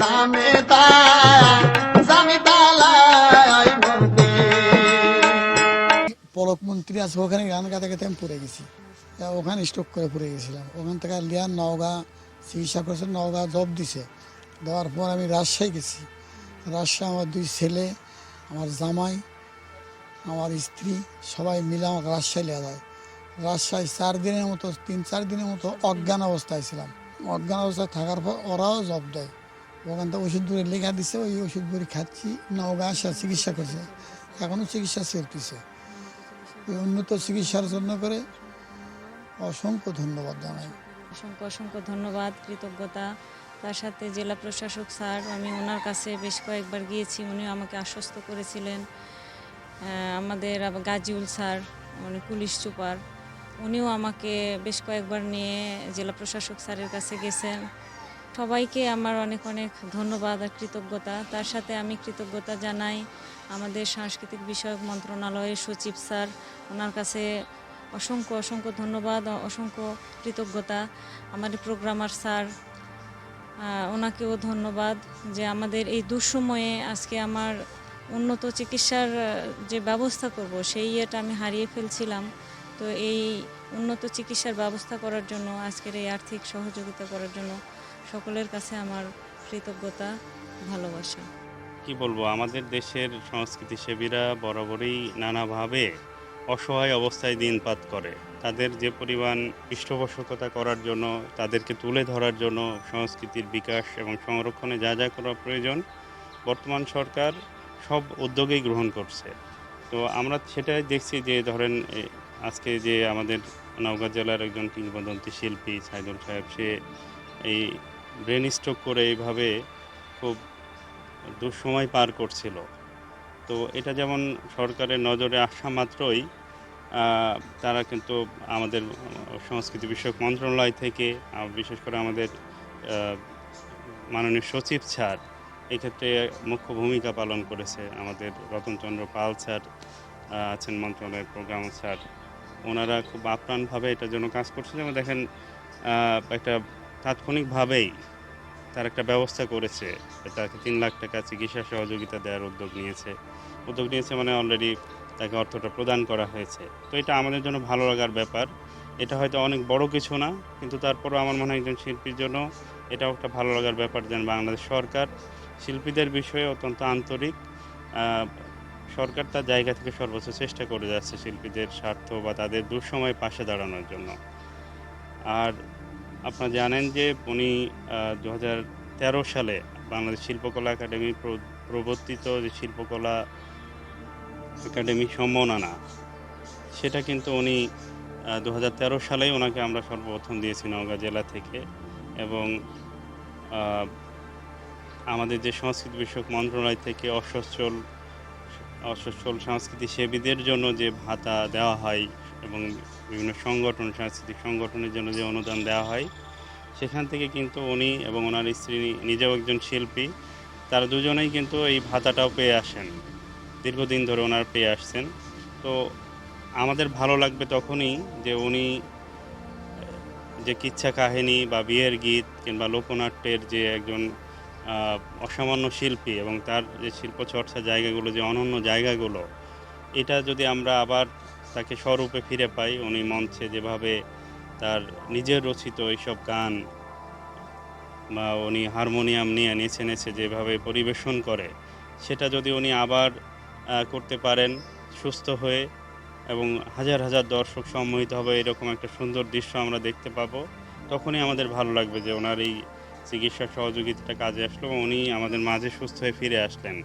জামে তা জামি তালায় বন্দি পলক মন্ত্রী আছে, ওখানে গান গাতে গাতে আমি পড়ে গেছি। ওখানে স্ট্রোক করে পড়ে গেছিলাম। ওখান থেকে লিয়া নওগাঁ চিকিৎসা করেছে, নওগাঁ জব দিছে। দেওয়ার পর আমি রাজশাহী গেছি। রাজশাহী আমার দুই ছেলে, আমার জামাই, আমার স্ত্রী, সবাই মিলে আমাকে রাজশাহী নেওয়া যায়। রাজশাহী চার দিনের মতো, তিন চার দিনের মতো অজ্ঞান অবস্থায় ছিলাম। অজ্ঞান অবস্থায় থাকার পর ওরাও জব দেয়। ওখান থেকে ওষুধ বড়ি লেখা দিছে, ওই ওষুধ বড়ি খাচ্ছি নওগাঁ আসা চিকিৎসা করছে। এখনও চিকিৎসা চলতেছে এই উন্নত চিকিৎসার জন্য করে অসংখ্য ধন্যবাদ জানাই। অসংখ্য অসংখ্য ধন্যবাদ, কৃতজ্ঞতা। তার সাথে জেলা প্রশাসক স্যার, আমি ওনার কাছে বেশ কয়েকবার গিয়েছি উনি আমাকে আশ্বস্ত করেছিলেন। আমাদের গাজিউল স্যার মানে পুলিশ সুপার, উনিও আমাকে বেশ কয়েকবার নিয়ে জেলা প্রশাসক স্যারের কাছে গেছেন। সবাইকে আমার অনেক অনেক ধন্যবাদ আর কৃতজ্ঞতা। তার সাথে আমি কৃতজ্ঞতা জানাই আমাদের সাংস্কৃতিক বিষয়ক মন্ত্রণালয়ের সচিব স্যার। ওনার কাছে অসংখ্য অসংখ্য ধন্যবাদ, অসংখ্য কৃতজ্ঞতা। আমাদের প্রোগ্রামার স্যার ওনাকেও ধন্যবাদ যে আমাদের এই দুঃসময়ে আজকে আমার উন্নত চিকিৎসার যে ব্যবস্থা করব, সেই ইয়েটা আমি হারিয়ে ফেলছিলাম। তো এই উন্নত চিকিৎসার ব্যবস্থা করার জন্য, আজকের এই আর্থিক সহযোগিতা করার জন্য সকলের কাছে আমার কৃতজ্ঞতা, ভালোবাসা। কি বলব, আমাদের দেশের সংস্কৃতি সেবীরা বরাবরই নানাভাবে অসহায় অবস্থায় দিনপাত করে। তাদের যে পরিমাণ পৃষ্ঠপোষকতা করার জন্য, তাদেরকে তুলে ধরার জন্য সংস্কৃতির বিকাশ এবং সংরক্ষণে যা যা করা প্রয়োজন, বর্তমান সরকার সব উদ্যোগেই গ্রহণ করছে। তো আমরা সেটাই দেখছি যে, ধরেন আজকে যে আমাদের নওগাঁ জেলার একজন কিংবদন্তি শিল্পী সাইদুল সাহেব, সে এই ব্রেন স্ট্রোক করে এইভাবে খুব দুঃসময় পার করছিল। তো এটা যেমন সরকারের নজরে আসা মাত্রই তারা কিন্তু আমাদের সংস্কৃতি বিষয়ক মন্ত্রণালয় থেকে বিশেষ করে আমাদের মাননীয় সচিব স্যার, এক্ষেত্রে মুখ্য ভূমিকা পালন করেছে আমাদের রতনচন্দ্র পাল স্যার আছেন মন্ত্রণালয়ের প্রোগ্রাম স্যার। ওনারা খুব আপ্রাণভাবে এটার জন্য কাজ করছে। যেমন দেখেন একটা তাৎক্ষণিকভাবেই তার একটা ব্যবস্থা করেছে। তাকে তিন লাখ টাকা চিকিৎসা সহযোগিতা দেওয়ার উদ্যোগ নিয়েছে। উদ্যোগ নিয়েছে মানে অলরেডি তাকে অর্থটা প্রদান করা হয়েছে। তো এটা আমাদের জন্য ভালো লাগার ব্যাপার। এটা হয়তো অনেক বড় কিছু না, কিন্তু তারপরও আমার মনে হয় একজন শিল্পীর জন্য এটাও একটা ভালো লাগার ব্যাপার যেন বাংলাদেশ সরকার শিল্পীদের বিষয়ে অত্যন্ত আন্তরিক সরকার তার জায়গা থেকে সর্বোচ্চ চেষ্টা করে যাচ্ছে শিল্পীদের স্বার্থ বা তাদের দুঃসময় পাশে দাঁড়ানোর জন্য। আর আপনারা জানেন যে উনি দু তেরো সালে বাংলাদেশ শিল্পকলা একাডেমি প্র- প্রবর্তিত যে শিল্পকলা একাডেমি সম্মাননা, সেটা কিন্তু উনি দু হাজার তেরো সালেই ওনাকে আমরা সর্বপ্রথম দিয়েছি নওগাঁ জেলা থেকে এবং আমাদের যে সংস্কৃতি বিষয়ক মন্ত্রণালয় থেকে অসচ্ছল অসচ্ছল সংস্কৃতি সেবীদের জন্য যে ভাতা দেওয়া হয় এবং বিভিন্ন সংগঠন, সাংস্কৃতিক সংগঠনের জন্য যে অনুদান দেওয়া হয়, সেখান থেকে কিন্তু উনি এবং ওনার স্ত্রী নিজেও একজন শিল্পী, তারা দুজনেই কিন্তু এই ভাতাটাও পেয়ে আসেন। দীর্ঘদিন ধরে ওনার পেয়ে আসছেন। তো আমাদের ভালো লাগবে তখনই যে উনি, যে কিচ্ছা কাহিনী বা বিয়ের গীত কিংবা লোকনাট্যের যে একজন অসামান্য শিল্পী এবং তার যে শিল্প চর্চা জায়গাগুলো, যে অনন্য জায়গাগুলো, এটা যদি আমরা আবার তাকে স্বরূপে ফিরে পাই। উনি মঞ্চে যেভাবে তার নিজের রচিত এইসব গান বা উনি হারমোনিয়াম নিয়ে নেচে নেচে যেভাবে পরিবেশন করে, সেটা যদি উনি আবার করতে পারেন সুস্থ হয়ে এবং হাজার হাজার দর্শক সম্মোহিত হবে, এরকম একটা সুন্দর দৃশ্য আমরা দেখতে পাবো, তখনই আমাদের ভালো লাগবে যে ওনার এই চিকিৎসা সহযোগিতাটা কাজে আসলো উনি আমাদের মাঝে সুস্থ হয়ে ফিরে আসলেন।